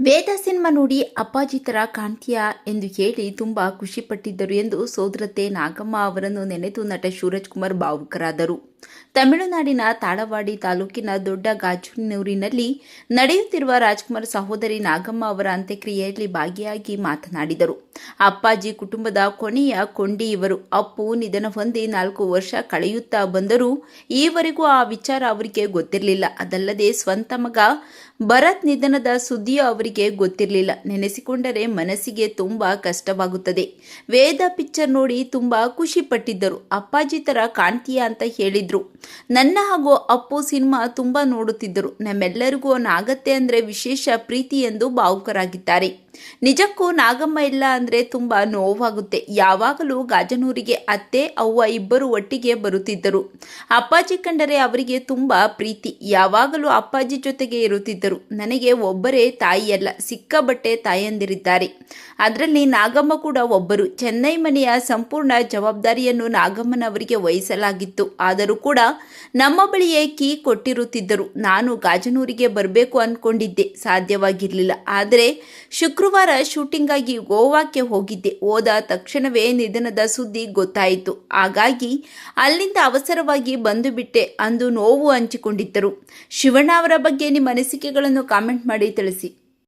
ವೇದ cinema ನೋಡಿ ಅಪ್ಪಾಜಿ ಥರ ಎಂದು ಹೇಳಿ ತುಂಬ ಖುಷಿಪಟ್ಟಿದ್ದರು ಎಂದು ಸೋದರತೆ ನಾಗಮ್ಮ ಅವರನ್ನು ನೆನೆದು ನಟ ಶಿವರಾಜ್ ಕುಮಾರ್ ಭಾವುಕರಾದರು. ತಮಿಳುನಾಡಿನ ತಾಳವಾಡಿ ತಾಲೂಕಿನ ದೊಡ್ಡ ಗಾಜುನೂರಿನಲ್ಲಿ ನಡೆಯುತ್ತಿರುವ ರಾಜ್ಕುಮಾರ್ ಸಹೋದರಿ ನಾಗಮ್ಮ ಅವರ ಅಂತ್ಯಕ್ರಿಯೆಯಲ್ಲಿ ಭಾಗಿಯಾಗಿ ಮಾತನಾಡಿದರು. ಅಪ್ಪಾಜಿ ಕುಟುಂಬದ ಕೊನೆಯ ಕೊಂಡಿ ಇವರು ಅಪ್ಪು ನಿಧನ ಹೊಂದಿ ನಾಲ್ಕು ವರ್ಷ ಕಳೆಯುತ್ತಾ ಬಂದರೂ ಈವರೆಗೂ ಆ ವಿಚಾರ ಅವರಿಗೆ ಗೊತ್ತಿರಲಿಲ್ಲ. ಅದಲ್ಲದೆ ಸ್ವಂತ ಮಗ ಭರತ್ ನಿಧನದ ಸುದ್ದಿಯೂ ಅವರಿಗೆ ಗೊತ್ತಿರಲಿಲ್ಲ. ನೆನೆಸಿಕೊಂಡರೆ ಮನಸ್ಸಿಗೆ ತುಂಬಾ ಕಷ್ಟವಾಗುತ್ತದೆ. ವೇದ ಪಿಕ್ಚರ್ ನೋಡಿ ತುಂಬಾ ಖುಷಿ ಪಟ್ಟಿದ್ದರು. ಅಪ್ಪಾಜಿ ತರ ಕಾಣ್ತೀಯಾ ಅಂತ ಹೇಳಿದ್ರು ನನ್ನ ಹಾಗೂ ಅಪ್ಪು ಸಿನಿಮಾ ತುಂಬಾ ನೋಡುತ್ತಿದ್ದರು. ನಮ್ಮೆಲ್ಲರಿಗೂ ನಾಗತ್ತೆ ಅಂದ್ರೆ ವಿಶೇಷ ಪ್ರೀತಿ ಎಂದು ಭಾವುಕರಾಗಿದ್ದಾರೆ. ನಿಜಕ್ಕೂ ನಾಗಮ್ಮ ಇಲ್ಲ ಅಂದ್ರೆ ತುಂಬಾ ನೋವಾಗುತ್ತೆ. ಯಾವಾಗಲೂ ಗಾಜನೂರಿಗೆ ಅತ್ತೆ, ಅವ್ವ ಇಬ್ಬರು ಒಟ್ಟಿಗೆ ಬರುತ್ತಿದ್ದರು. ಅಪ್ಪಾಜಿ ಕಂಡರೆ ಅವರಿಗೆ ತುಂಬಾ ಪ್ರೀತಿ. ಯಾವಾಗಲೂ ಅಪ್ಪಾಜಿ ಜೊತೆಗೆ ಇರುತ್ತಿದ್ದರು. ನನಗೆ ಒಬ್ಬರೇ ತಾಯಿಯಲ್ಲ ಸಿಕ್ಕಾಬಟ್ಟೆ ತಾಯಂದಿರಿದ್ದಾರೆ. ಅದರಲ್ಲಿ ನಾಗಮ್ಮ ಕೂಡ ಒಬ್ಬರು. ಚೆನ್ನೈ ಮನೆಯ ಸಂಪೂರ್ಣ ಜವಾಬ್ದಾರಿಯನ್ನು ನಾಗಮ್ಮನವರಿಗೆ ವಹಿಸಲಾಗಿತ್ತು. ಆದರೂ ಕೂಡ ನಮ್ಮ ಬಳಿಯೇ ಕೀ ಕೊಟ್ಟಿರುತ್ತಿದ್ದರು. ನಾನು ಗಾಜನೂರಿಗೆ ಬರಬೇಕು ಅಂದ್ಕೊಂಡಿದ್ದೆ ಸಾಧ್ಯವಾಗಿರಲಿಲ್ಲ. ಆದರೆ ಶುಕ್ರವಾರ ಶೂಟಿಂಗಾಗಿ ಗೋವಾಕ್ಕೆ ಹೋಗಿದ್ದೆ. ಹೋದ ತಕ್ಷಣವೇ ನಿಧನದ ಸುದ್ದಿ ಗೊತ್ತಾಯಿತು. ಹಾಗಾಗಿ ಅಲ್ಲಿಂದ ಅವಸರವಾಗಿ ಬಂದು ಬಿಟ್ಟೆ ಅಂದು ನೋವು ಹಂಚಿಕೊಂಡಿದ್ದರು. ಶಿವಣ್ಣ ಅವರ ಬಗ್ಗೆ ನಿಮ್ಮ ಅನಿಸಿಕೆಗಳನ್ನು ಕಾಮೆಂಟ್ ಮಾಡಿ ತಿಳಿಸಿ.